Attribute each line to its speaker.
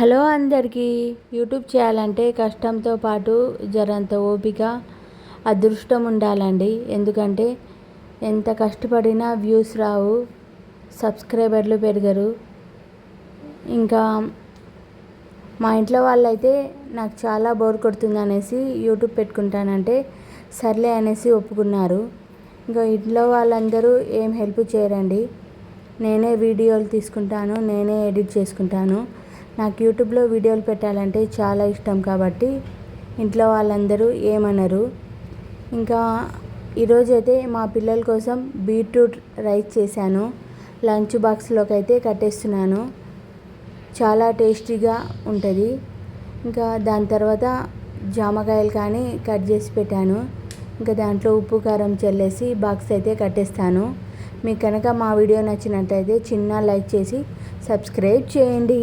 Speaker 1: Hello అందరికీ. YouTube చేయాలంటే కష్టంతో పాటు జరంత ఓపిక అదృష్టం ఉండాలండి. ఎందుకంటే ఎంత కష్టపడినా వ్యూస్ రావు సబ్స్క్రైబర్లు పెరగరు. ఇంకా మా ఇంట్లో వాళ్ళైతే నాకు చాలా బోర్ కొడుతుంది అనేసి యూట్యూబ్ పెట్టుకుంటానంటే సర్లే అనేసి ఒప్పుకున్నారు. ఇంకా ఇంట్లో వాళ్ళందరూ ఏం హెల్ప్ చేయరండి. నేనే వీడియోలు తీసుకుంటాను నేనే ఎడిట్ చేసుకుంటాను. నాకు యూట్యూబ్లో వీడియోలు పెట్టాలంటే చాలా ఇష్టం కాబట్టి ఇంట్లో వాళ్ళందరూ ఏమనరు. ఇంకా ఈరోజైతే మా పిల్లల కోసం బీట్రూట్ రైస్ చేశాను. లంచ్ బాక్స్లోకి అయితే కట్టేస్తున్నాను. చాలా టేస్టీగా ఉంటుంది. ఇంకా దాని తర్వాత జామకాయలు కానీ కట్ చేసి పెట్టాను. ఇంకా దాంట్లో ఉప్పు కారం చల్లేసి బాక్స్ అయితే కట్టేస్తాను. మీకు కనుక మా వీడియో నచ్చినట్లయితే చిన్న లైక్ చేసి సబ్స్క్రైబ్ చేయండి.